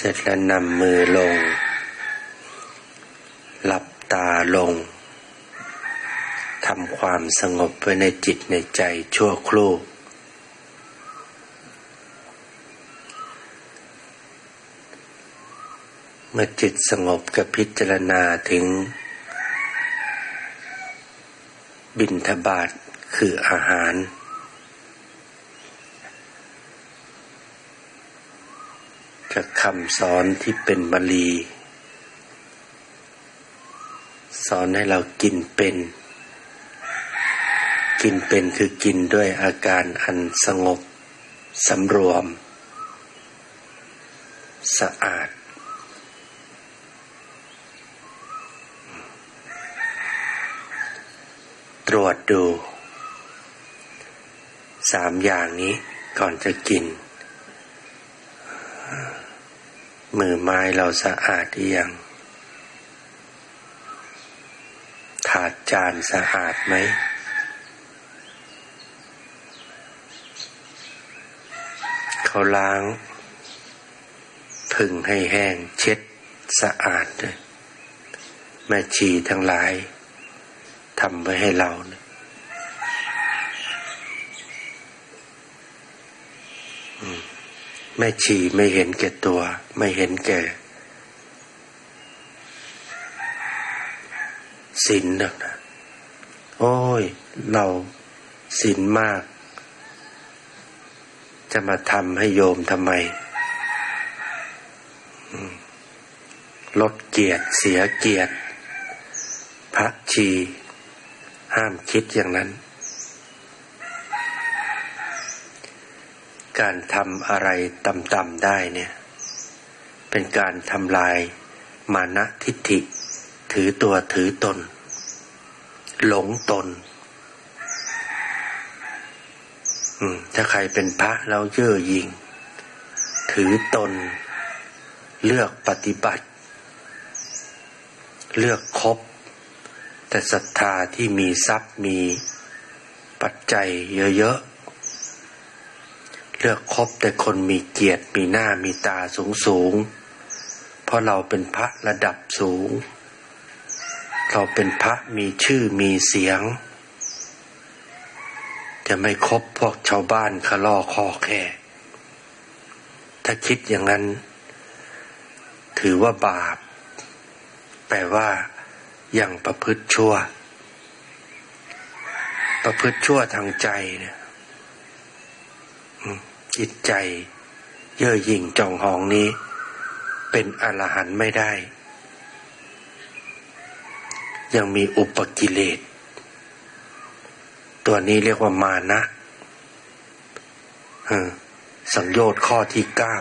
เสร็จแล้วนำมือลง หลับตาลงทำความสงบไว้ในจิตในใจชั่วครู่ เมื่อจิตสงบกับพิจารณาถึง บินทบาทคืออาหารจาก คำสอนที่เป็นบาลี สอนให้เรากินเป็น กินเป็นคือกินด้วยอาการอันสงบสำรวม สะอาด ตรวจดู สามอย่างนี้ก่อนจะกิน มือไม้เราสะอาดหรือยังถาดจานสะอาดไหม เขาล้างพึ่งให้แห้งเช็ดสะอาด แม่ชีทั้งหลายทำไว้ให้เรานะอืม แม่ชีไม่เห็นแก่ตัว ไม่เห็นแก่ศีลนนะโอ้ย เราศีลมาก จะมาทำให้โยมทำไม ลดเกียรติเสียเกียรติพระชี ห้ามคิดอย่างนั้น การทำอะไรต่ำๆได้เนี่ย เป็นการทำลายมานะทิฏฐิ ถือตัวถือตน หลงตนถ้าใครเป็นพระแล้วเย่อหยิ่งถือตน เลือกปฏิบัติ เลือกคบ แต่ศรัทธาที่มีทรัพย์มีปัจจัยเยอะ เลือกคบแต่คนมีเกียรติมีหน้ามีตาสูงสูง เพราะเราเป็นพระระดับสูง เราเป็นพระมีชื่อมีเสียง จะไม่คบพวกชาวบ้านคลอคอแค่ถ้าคิดอย่างนั้น ถือว่าบาป แปลว่ายังประพฤติชั่ว ประพฤติชั่วทางใจเนี่ย จิตใจ เย่อหยิ่งจองหองนี้ เป็นอรหันต์ไม่ได้ ยังมีอุปกิเลส ตัวนี้เรียกว่ามานะสังโยชน์ข้อที่เก้า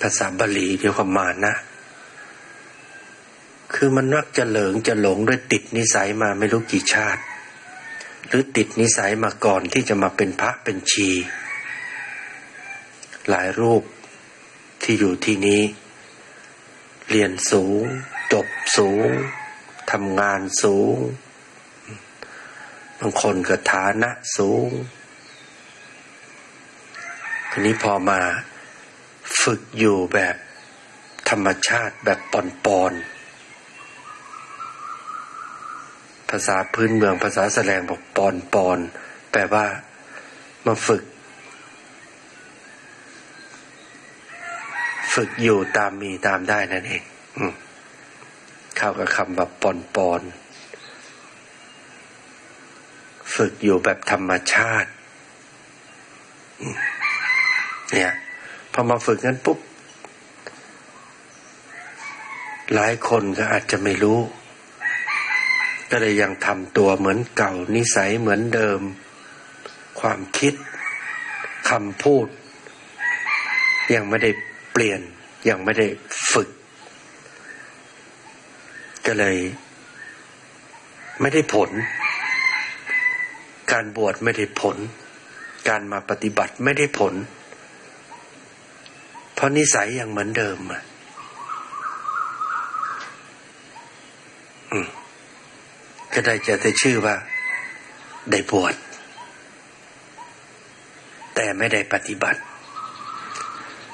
ภาษาบาลีเรียกว่ามานะ คือมันนักจะเหลิงจะหลงด้วยติดนิสัยมาไม่รู้กี่ชาติ หรือติดนิสัยมาก่อนที่จะมาเป็นพระเป็นชี หลายรูปที่อยู่ที่นี้ เรียนสูง จบสูงทำงานสูงบางคนก็ฐานะสูงทีนี้พอมาฝึกอยู่แบบธรรมชาติแบบปอนปอนภาษาพื้นเมืองภาษาแสดงบอกปอนปอนแปลว่า มาฝึก ฝึกอยู่ตามมีตามได้นั่นเองเข้ากับคำแบบปอนปอนฝึกอยู่แบบธรรมชาติ เนี่ยพอมาฝึกนั้นปุ๊บ หลายคนก็อาจจะไม่รู้ ก็เลยยังทำตัวเหมือนเก่านิสัยเหมือนเดิม ความคิดคำพูด ยังไม่ได้เปลี่ยน ยังไม่ได้ฝึก ก็เลย ไม่ได้ผล การบวชไม่ได้ผล การมาปฏิบัติไม่ได้ผล เพราะนิสัยยังเหมือนเดิมอะ ก็ได้จะได้ชื่อว่า ได้บวชแต่ไม่ได้ปฏิบัติ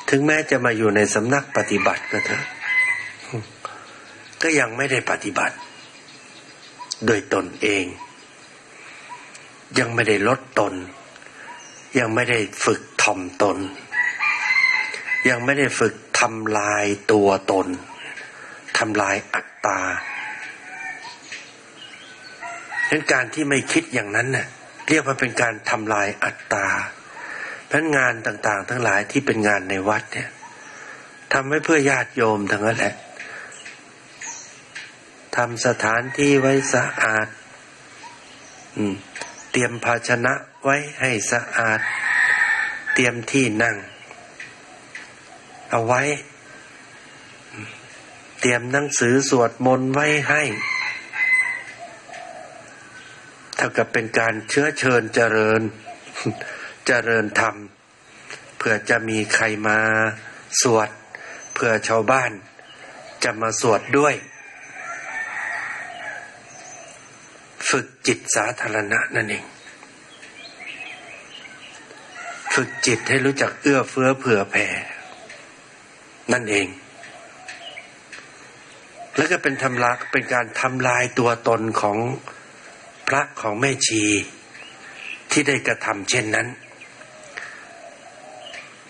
ถึงแม้จะมาอยู่ในสำนักปฏิบัติก็เถอะก็ยังไม่ได้ปฏิบัติ โดยตนเอง ยังไม่ได้ลดตน ยังไม่ได้ฝึกทอมตน ยังไม่ได้ฝึกทำลายตัวตนทำลายอัตตา งั้นการที่ไม่คิดอย่างนั้นเน่ะเรียกว่าเป็นการทำลายอัตตาเพราะงานต่างๆ ทั้งหลายที่เป็นงานในวัดเนี่ยทำไว้เพื่อญาติโยมทั้งนั้นแหละทำสถานที่ไว้สะอาดอืเตรียมภาชนะไว้ให้สะอาด เตรียมที่นั่ง เอาไว้ เตรียมหนังสือสวดมนต์ไว้ให้ ท่ากับเป็นการเชื้อเชิญเจริญ เจริญธรรมเพื่อจะมีใครมาสวดเพื่อชาวบ้านจะมาสวดด้วย ฝึกจิตสาธารณะนั่นเอง ฝึกจิตให้รู้จักเอื้อเฟื้อเผื่อแผ่ นั่นเอง แล้วก็เป็นทำลายเป็นการทำลายตัวตนของ พระของแม่ชีที่ได้กระทำเช่นนั้น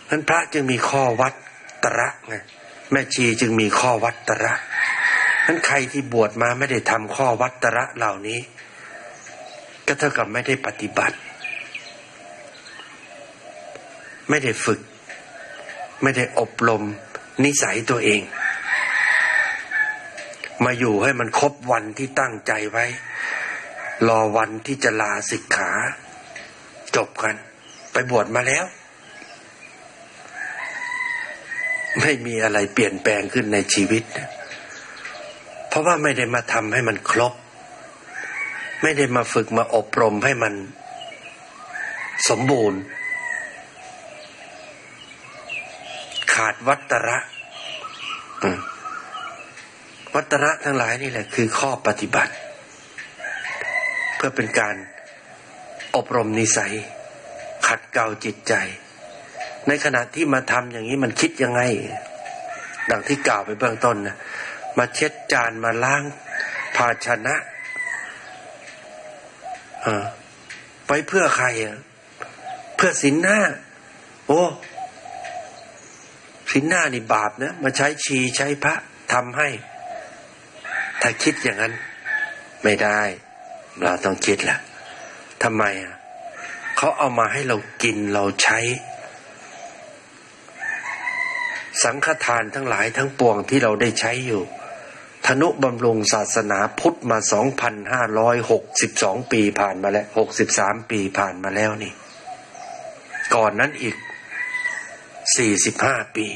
นั้นพระจึงมีข้อวัดตระไงแม่ชีจึงมีข้อวัดตระนั้นใครที่บวชมาไม่ได้ทำข้อวัดตระเหล่านี้ ก็เท่ากับไม่ได้ปฏิบัติ ไม่ได้ฝึก ไม่ได้อบรมนิสัยตัวเอง มาอยู่ให้มันครบวันที่ตั้งใจไว้ รอวันที่จะลาสิกขา จบกัน ไปบวชมาแล้ว ไม่มีอะไรเปลี่ยนแปลงขึ้นในชีวิต เพราะว่าไม่ได้มาทำให้มันครบ ไม่ได้มาฝึกมาอบรมให้มันสมบูรณ์ ขาดวัตระวัตระทั้งหลายนี่แหละคือข้อปฏิบัติ พื่อเป็นการอบรมนิสัย ขัดเกลาจิตใจ ในขณะที่มาทำอย่างนี้มันคิดยังไง ดังที่กล่าวไปเบื้องต้นนะมาเช็ดจานมาล้างภาชนะอ่าไปเพื่อใครอะเพื่อสินหน้า โอ้สินหน้านี่บาปนะมาใช้ชีใช้พระทำให้ ถ้าคิดอย่างนั้น ไม่ได้ เราต้องคิดแหละทำไมอะเขาเอามาให้เรากินเราใช้ สังฆทานทั้งหลายทั้งปวงที่เราได้ใช้อยู่ธนุบำรุงศาสนาพุทธมา 2,562 ปีผ่านมาแล้ว 63 ปีผ่านมาแล้วนี่ ก่อนนั้นอีก 45 ปี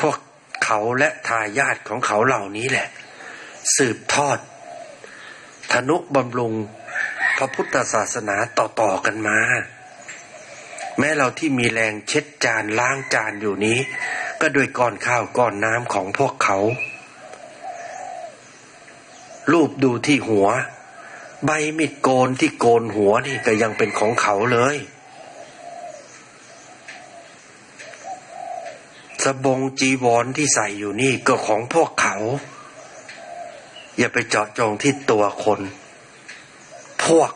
พวก เขาและทายาทของเขาเหล่านี้แหละ สืบทอด ธนุบำรุงพระพุทธศาสนาต่อๆกันมา แม้เราที่มีแรงเช็ดจานล้างจานอยู่นี้ ก็โดยก้อนข้าวก้อนน้ำของพวกเขา รูปดูที่หัว ใบมีดโกนที่โกนหัวนี่ก็ยังเป็นของเขาเลย สบงจีวรที่ใส่อยู่นี่ก็ของพวกเขา อย่าไปเจาะจงที่ตัวคน พวก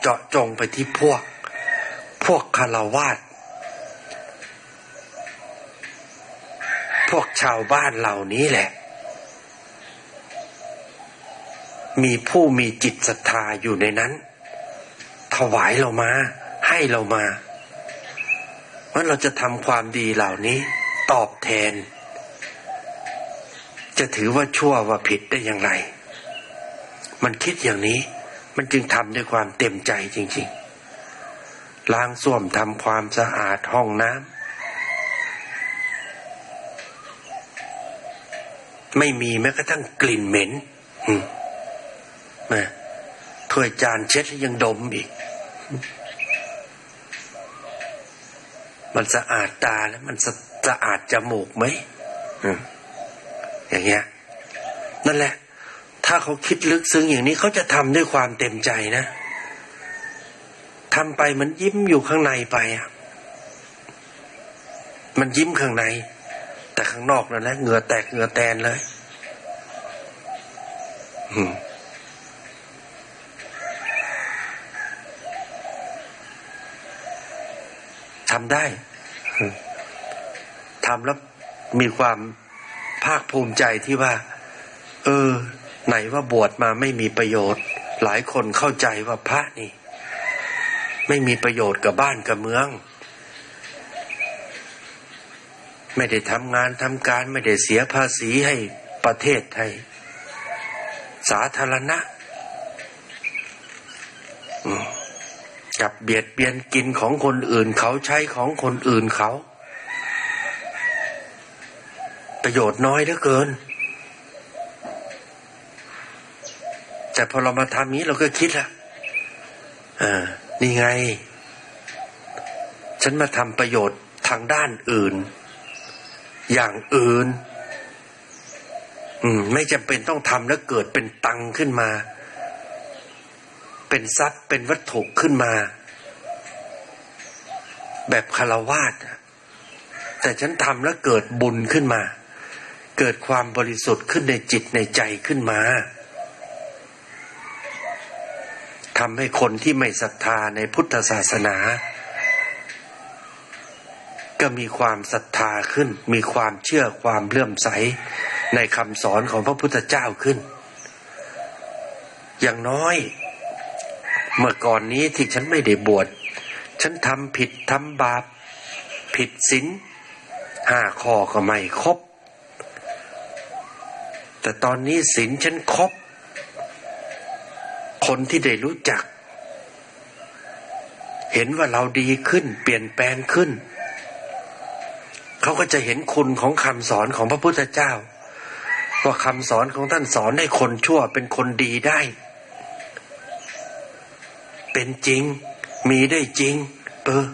เจาะจงไปที่พวก พวกคารวาสพวกชาวบ้านเหล่านี้แหละ มีผู้มีจิตศรัทธาอยู่ในนั้น ถวายเรามา ให้เรามาว่าเราจะทำความดีเหล่านี้ ตอบแทน จะถือว่าชั่วว่าผิดได้อย่างไร มันคิดอย่างนี้ มันจึงทำด้วยความเต็มใจจริง ๆ ล้างส้วมทำความสะอาดห้องน้ำไม่มีแม้กระทั่งกลิ่นเหม็นมมาถ้วยจานเช็ดยังดมอีก มันสะอาดตาแล้วมันสะ สะอาดจมูกไหมอืมอย่างเงี้ย นั่นแหละ ถ้าเขาคิดลึกซึ้งอย่างนี้เขาจะทำด้วยความเต็มใจนะทำไปมันยิ้มอยู่ข้างในไปอะมันยิ้มข้างใน แต่ข้างนอกนั่นแหละเหงื่อแตกเหงื่อแตนเลยอืมทำได้ ทำแล้วมีความภาคภูมิใจที่ว่า เออ ไหนว่าบวชมาไม่มีประโยชน์ หลายคนเข้าใจว่าพระนี่ ไม่มีประโยชน์กับบ้านกับเมือง ไม่ได้ทำงานทำการไม่ได้เสียภาษีให้ประเทศให้สาธารณะกับเบียดเบียนกินของคนอื่นเขาใช้ของคนอื่นเขา ประโยชน์น้อยเหลือเกิน แต่พอเรามาทำนี้เราก็คิดละอ่านี่ไง ฉันมาทำประโยชน์ทางด้านอื่น อย่างอื่น อืม ไม่จำเป็นต้องทำแล้วเกิดเป็นตังขึ้นมา เป็นทรัพย์เป็นวัตถุขึ้นมา แบบคารวาสอะแต่ฉันทำแล้วเกิดบุญขึ้นมา เกิดความบริสุทธิ์ขึ้นในจิตในใจขึ้นมาทำให้คนที่ไม่ศรัทธาในพุทธศาสนา ก็มีความศรัทธาขึ้น มีความเชื่อความเลื่อมใสในคำสอนของพระพุทธเจ้าขึ้น อย่างน้อย เมื่อก่อนนี้ที่ฉันไม่ได้บวชฉันทำผิดทำบาป ผิดศีลห้าข้อก็ไม่ครบ แต่ตอนนี้ศีลฉันครบคนที่ได้รู้จัก เห็นว่าเราดีขึ้น เปลี่ยนแปลงขึ้น เขาก็จะเห็นคุณของคำสอนของพระพุทธเจ้า ว่าคำสอนของท่านสอนให้คนชั่วเป็นคนดีได้ เป็นจริง มีได้จริง เออ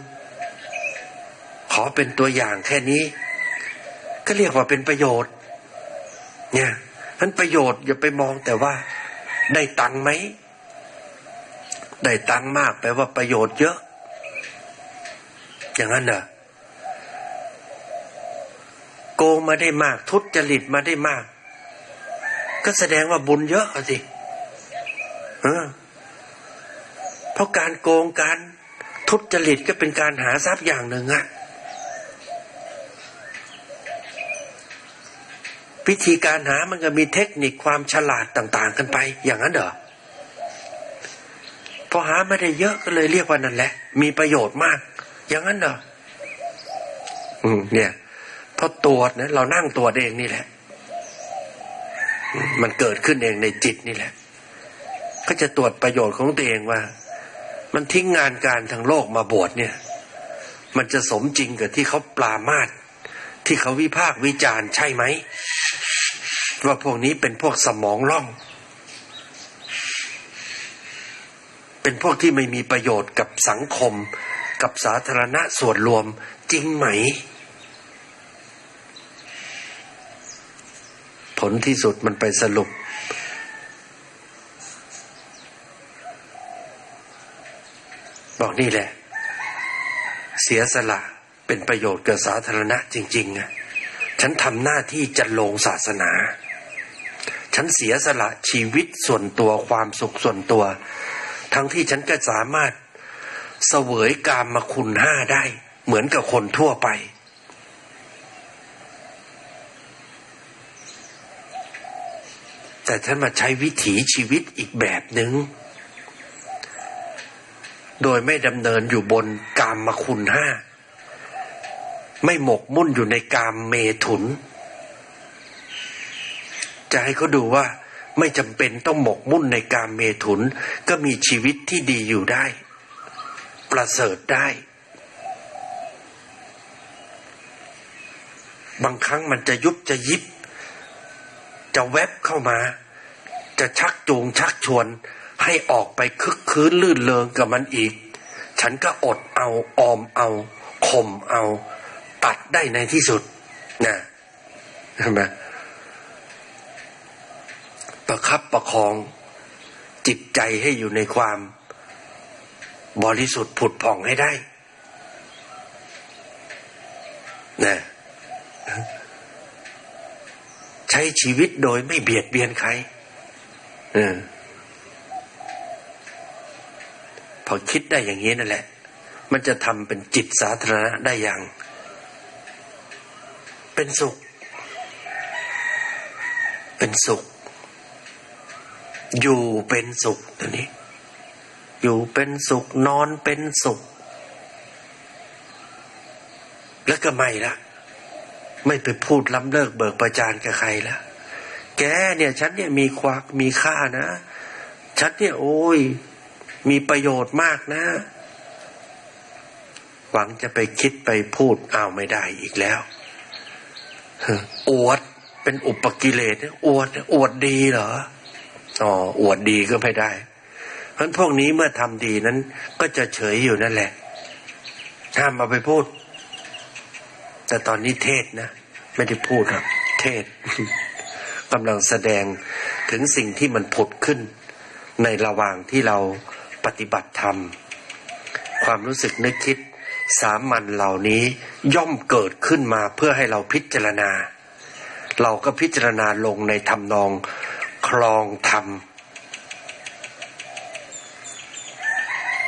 ขอเป็นตัวอย่างแค่นี้ ก็เรียกว่าเป็นประโยชน์ เนี่ย นั้นประโยชน์อย่าไปมองแต่ว่าได้ตังค์ไหม ได้ตังค์มากแปลว่าประโยชน์เยอะ อย่างนั้นเหรอโกงมาได้มาก ทุจริตมาได้มาก ก็แสดงว่าบุญเยอะสิเออเพราะการโกงการทุจริตก็เป็นการหาทรัพย์อย่างหนึ่งอะ วิธีการหามันก็มีเทคนิคความฉลาดต่าง ๆ กันไป อย่างนั้นเหรอพอหาไม่ได้เยอะก็เลยเรียกว่านั่นแหละ มีประโยชน์มาก อย่างนั้นเหรออืม เนี่ยพอตรวจนะเรานั่งตรวจเองนี่แหละ มันเกิดขึ้นเองในจิตนี่แหละ ก็จะตรวจประโยชน์ของตัวเองว่า มันทิ้งงานการทางโลกมาบวชเนี่ย มันจะสมจริงกับที่เขาปลามาดที่เขาวิพากษ์วิจารณ์ใช่ไหม ว่าพวกนี้เป็นพวกสมองล่อง เป็นพวกที่ไม่มีประโยชน์กับสังคม กับสาธารณะส่วนรวมจริงไหม ผลที่สุดมันไปสรุป บอกนี่แหละ เสียสละเป็นประโยชน์กับสาธารณะจริงๆอะฉันทำหน้าที่จันลงศาสนา ฉันเสียสละชีวิตส่วนตัวความสุขส่วนตัว ทั้งที่ฉันก็สามารถเสวยกามมาคุณห้าได้ เหมือนกับคนทั่วไป แต่ฉันมาใช้วิถีชีวิตอีกแบบหนึง่งโดยไม่ดำเนินอยู่บนกามมาคุณห้า ไม่หมกมุ่นอยู่ในกามเมถุน จะให้เขาดูว่า ไม่จำเป็นต้องหมกมุ่นในกามเมถุน ก็มีชีวิตที่ดีอยู่ได้ ประเสริฐได้ บางครั้งมันจะยุบจะยิบ จะแวบเข้ามา จะชักจูงชักชวน ให้ออกไปคึกคืนลื่นเลงกับมันอีก ฉันก็อดเอาออมเอาข่มเอา ตัดได้ในที่สุดนะเห็นไหม ประคับประคองจิตใจให้อยู่ในความบริสุทธิ์ผุดผ่องให้ได้นะใช้ชีวิตโดยไม่เบียดเบียนใครอพอคิดได้อย่างนี้นั่นแหละ มันจะทำเป็นจิตสาธารณะได้อย่าง เป็นสุข เป็นสุข อยู่เป็นสุขตัวนี้ อยู่เป็นสุขนอนเป็นสุข แล้วก็ไม่ละไม่ไปพูดล้ำเลิกเบิกประจานกับใครละแกเนี่ยฉันเนี่ยมีควักมีค่านะ ฉันเนี่ยโอ้ย มีประโยชน์มากนะ หวังจะไปคิดไปพูดอ้าวไม่ได้อีกแล้วอวดเป็นอุปกิเลสอวดอวดดีเหรอ อ๋ออวดดีก็ไม่ได้เพราะพวกนี้เมื่อทำดีนั้น ก็จะเฉยอยู่นั่นแหละห้ามมาไปพูด แต่ตอนนี้เทศนะไม่ได้พูดครับ เทศกำลังแสดงถึงสิ่งที่มันผุดขึ้น ในระหว่างที่เราปฏิบัติธรรม ความรู้สึกนึกคิดสามัญเหล่านี้ย่อมเกิดขึ้นมาเพื่อให้เราพิจารณา เราก็พิจารณาลงในทำนอง คลองธรรม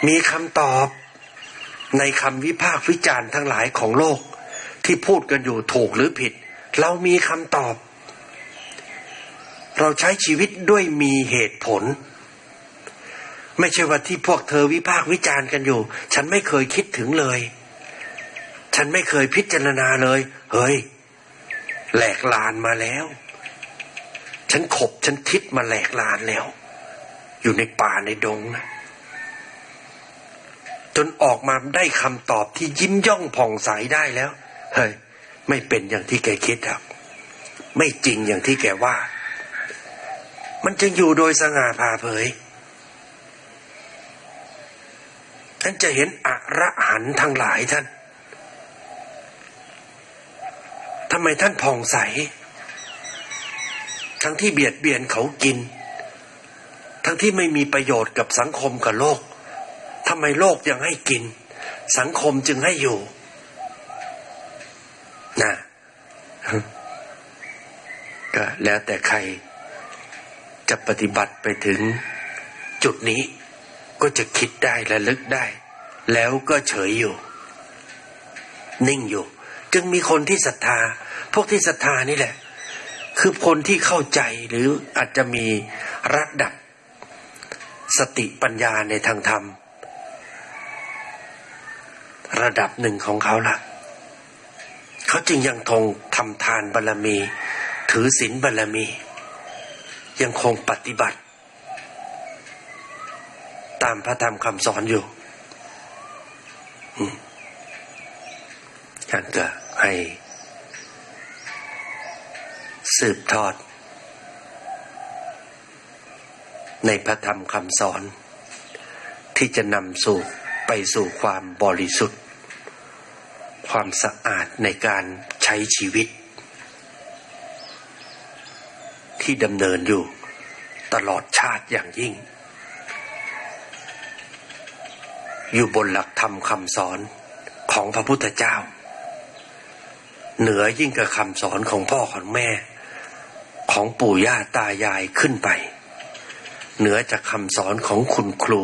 มีคำตอบในคำวิพากษ์วิจารณ์ทั้งหลายของโลกที่พูดกันอยู่ถูกหรือผิด เรามีคำตอบ เราใช้ชีวิตด้วยมีเหตุผล ไม่ใช่ว่าที่พวกเธอวิพากษ์วิจารณ์กันอยู่ ฉันไม่เคยคิดถึงเลย ฉันไม่เคยพิจารณาเลย เฮ้ยแหลกลานมาแล้ว ฉันขบฉันทิศมาแหลกลานแล้ว อยู่ในป่าในดงนะจนออกมาได้คำตอบที่ยิ้มย่องผ่องใสได้แล้ว เฮ้ย ไม่เป็นอย่างที่แกคิดครับ ไม่จริงอย่างที่แกว่า มันจะอยู่โดยสง่าผ่าเผยท่านจะเห็นอระหันทั้งหลายท่านทำไมท่านผ่องใส ทั้งที่เบียดเบียนเขากิน ทั้งที่ไม่มีประโยชน์กับสังคมกับโลกทำไมโลกยังให้กิน สังคมจึงให้อยู่นะก็แล้วแต่ใครจะปฏิบัติไปถึงจุดนี้ก็จะคิดได้และลึกได้ แล้วก็เฉยอยู่ นิ่งอยู่ จึงมีคนที่ศรัทธา พวกที่ศรัทธานี่แหละ คือคนที่เข้าใจหรืออาจจะมีระดับสติปัญญาในทางธรรม ระดับหนึ่งของเขาละ่ะ เขาจึงยังคงทำทานบารรมี ถือศีลบารรมี ยังคงปฏิบัติ ตามพระธรรมคำสอนอยู่ท่านก็ให้ สืบทอด ในพระธรรมคำสอน ที่จะนำสู่ไปสู่ความบริสุทธิ์ ความสะอาดในการใช้ชีวิต ที่ดำเนินอยู่ตลอดชาติอย่างยิ่ง อยู่บนหลักธรรมคำสอนของพระพุทธเจ้า เหนือยิ่งกับคำสอนของพ่อของแม่ ของปู่ย่าตายายขึ้นไป เหนือจากคำสอนของคุณครู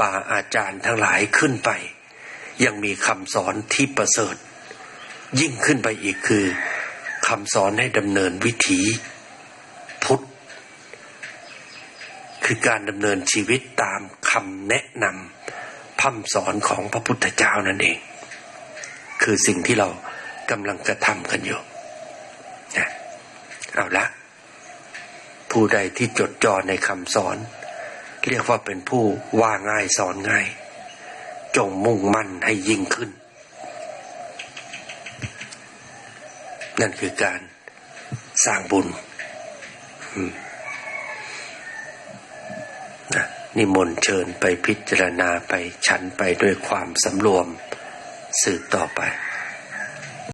บาอาจารย์ทั้งหลายขึ้นไป ยังมีคำสอนที่ประเสริฐ ยิ่งขึ้นไปอีกคือคำสอนให้ดำเนินวิถีพุทธ คือการดำเนินชีวิตตามคำแนะนำพัฒสอนของพระพุทธเจ้านั่นเอง คือสิ่งที่เรากำลังกระทำกันอยู่นะ เอาละผู้ใดที่จดจ่อในคำสอน เรียกว่าเป็นผู้ว่าง่ายสอนง่าย จงมุ่งมั่นให้ยิ่งขึ้น นั่นคือการสร้างบุญนะนิมนต์เชิญไปพิจารณาไปฉันไปด้วยความสำรวมสืบต่อไป